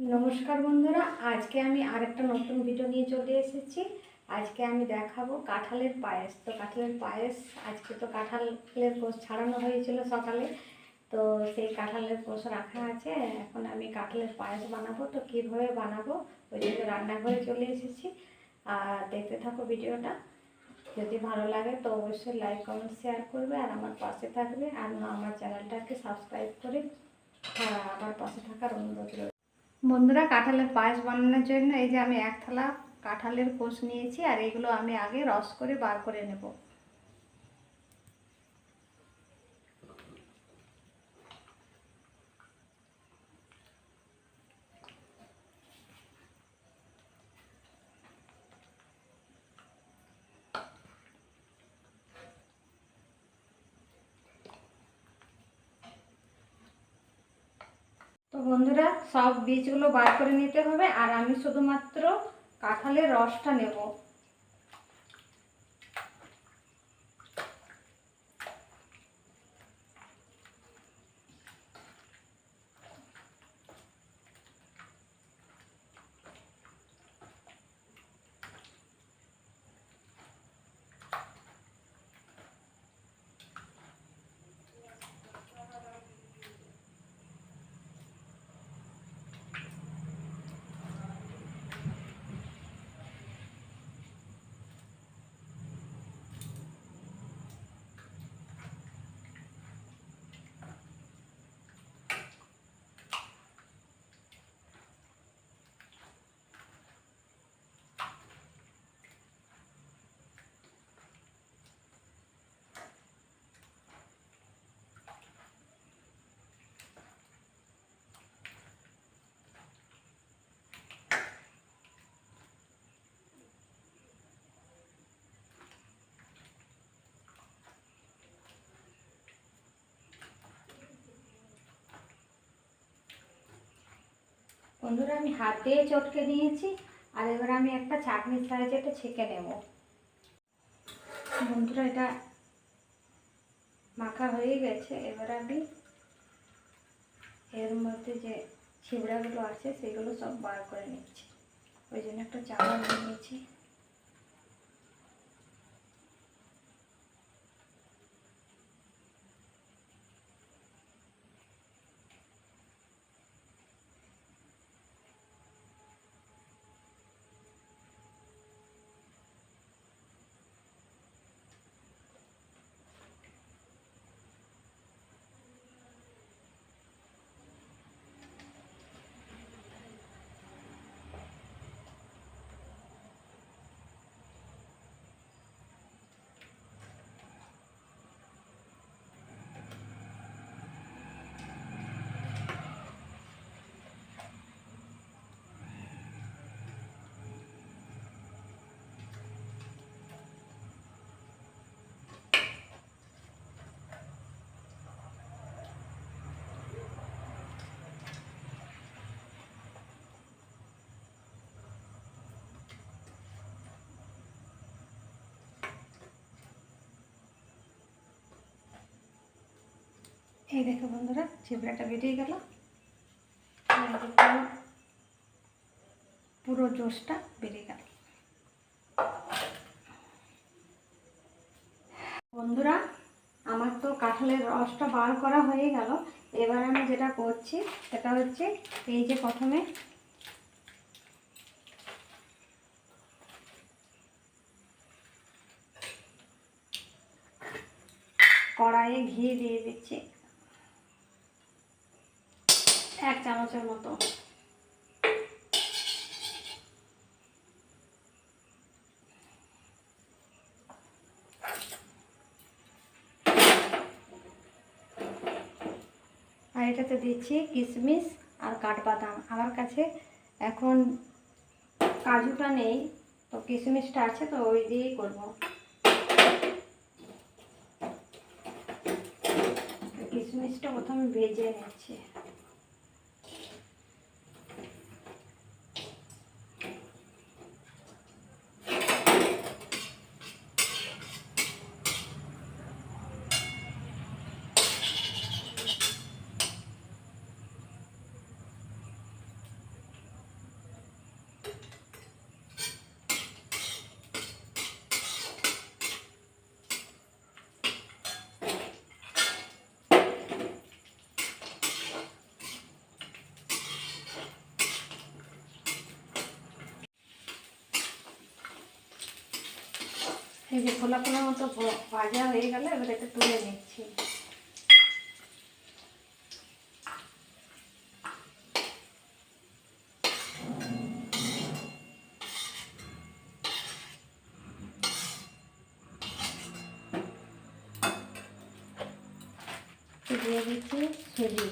নমস্কার বন্ধুরা আজকে আমি আরেকটা নতুন ভিডিও নিয়ে চলে এসেছি। আজকে আমি দেখাবো কাঁঠালের পায়েস। তো কাঁঠালের পায়েস আজকে তো কাঁঠালের কোষ ছাড়ানো হয়েছিল সকালে। তো সেই কাঁঠালের কোষ রাখা আছে। এখন আমি কাঁঠালের পায়েস বানাবো। তো কীভাবে বানাবো ওই জন্য রান্নাঘরে চলে এসেছি। আর দেখতে থাকো ভিডিওটা। যদি ভালো লাগে তো অবশ্যই লাইক কমেন্ট শেয়ার করবে আর আমার পাশে থাকবে। আর আমার চ্যানেলটাকে সাবস্ক্রাইব করে হ্যাঁ, আমার পাশে থাকার অনুরোধ রইল। বন্ধুরা কাঁঠালের পায়েস বানানোর জন্য এই যে আমি এক থালা কাঁঠালের কোষ নিয়েছি আর এগুলো আমি আগে রস করে বার করে নেব। তো বন্ধুরা সব বীজগুলো বার করে নিতে হবে আর আমি শুধুমাত্র কাঁঠালের রসটা নেব। বন্ধুরা, আমি হাত দিয়ে চটকে নিয়েছি, আর এবার আমি একটা চাটনি সাইজে এটা ছেঁকে নেব। বন্ধুরা, এটা মাখা হয়ে গেছে। এবার আমি এর মধ্যে যে ছিবড়াগুলো আছে, সেগুলো সব বার করে নিচ্ছি। ওই জন্য একটা নিয়ে নিয়েছি। এই দেখো বন্ধুরা, ছিবড়াটা বেরিয়ে গেল। পুরো জোশটা বেরিয়ে গেল। বন্ধুরা, আমার তো কাঁঠালের রসটা বার করা হয়ে গেল। এবার আমি যেটা করছি, সেটা হচ্ছে এই যে প্রথমে কড়াইয়ে ঘি দিয়ে দিচ্ছি। এক চামচের মতো। আর এটাতে দিচ্ছি কিশমিশ আর কাঠবাদাম। আমার কাছে এখন কাজুটা নেই, তো কিশমিশটা আছে তো ওই দিয়েই করব। কিশমিশটা প্রথমে ভেজে নিচ্ছি। এই যে খোলা খোলা মতো ভাজা হয়ে গেল, এবার এটা তুলে নিচ্ছি। দিয়ে দিচ্ছি সুজি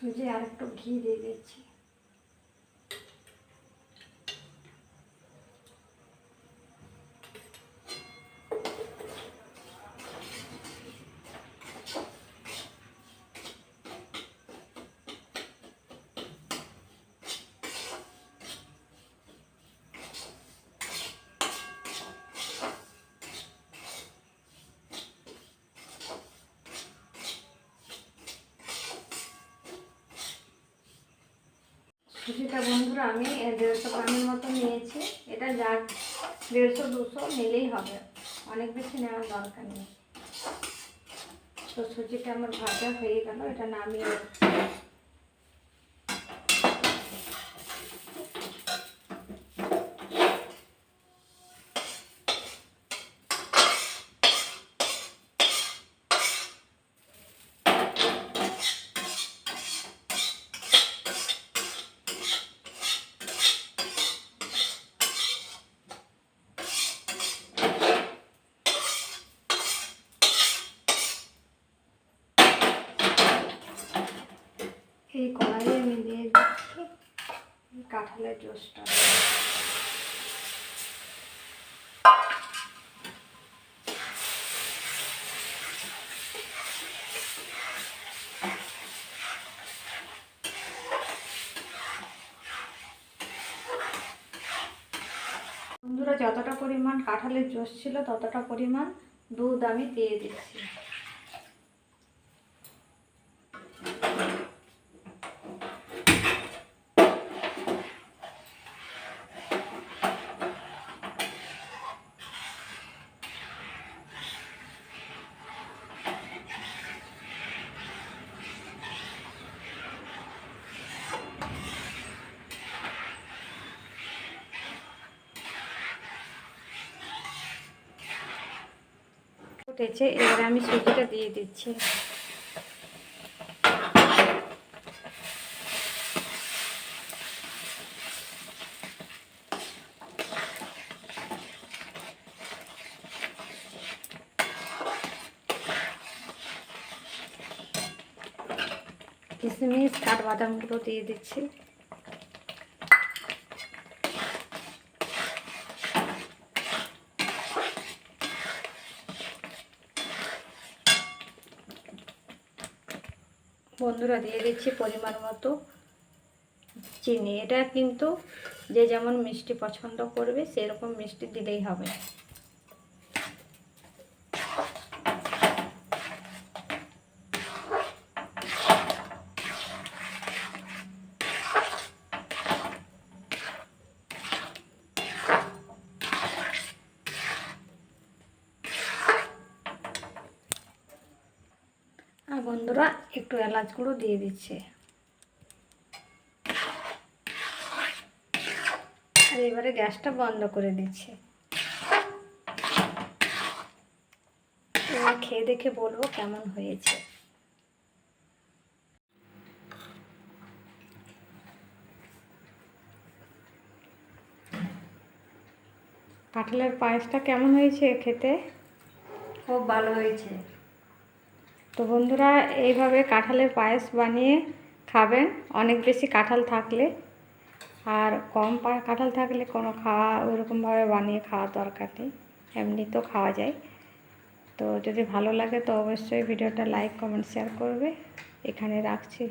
সুজি আর একটু ঘি দিয়ে দিচ্ছি। সুজিটা বন্ধুরা, আমি দেড়শো গ্রামের মতো নিয়েছি। এটা যা দেড়শো, দুশো নিলেই হবে। অনেক বেশি নেওয়ার দরকার নেই। তো সুজিটা আমার ভাজা হয়ে গেল, এটা নামিয়ে রাখছি। এই কড়াইয়ে আমি দিয়ে দিচ্ছি কাঁঠালের জুসটা যতটা পরিমাণ কাঁঠালের জুস ছিল ততটা পরিমাণ দুধ আমি দিয়ে দিচ্ছি। ফুটেছে এবারে আমি সুজিটা দিয়ে দিচ্ছি। কিশমিশ কাঠবাদামগুলো দিয়ে দিচ্ছি। বন্ধুরা দিয়ে দিচ্ছি পরিমাণ মতো চিনি। এটা কিন্তু যে যেমন মিষ্টি পছন্দ করবে, সেরকম মিষ্টি দিলেই হবে আর বন্ধুরা একটু এলাচ গুঁড়ো দিয়ে দিচ্ছে। আর এবারে গ্যাসটা বন্ধ করে দিচ্ছে। খেয়ে দেখে বলব কেমন হয়েছে। কাঁঠালের পায়েসটা কেমন হয়েছে খেতে? খুব ভালো হয়েছে। তো বন্ধুরা, এইভাবে কাঁঠালের পায়েস বানিয়ে খাবেন। অনেক বেশি কাঁঠাল থাকলে আর কম কাঁঠাল থাকলে কোনো খাওয়া, ওইরকমভাবে বানিয়ে খাওয়া দরকার নেই। এমনি তো খাওয়া যায়। তো যদি ভালো লাগে তো অবশ্যই ভিডিওটা লাইক, কমেন্ট, শেয়ার করবে। এখানে রাখছি।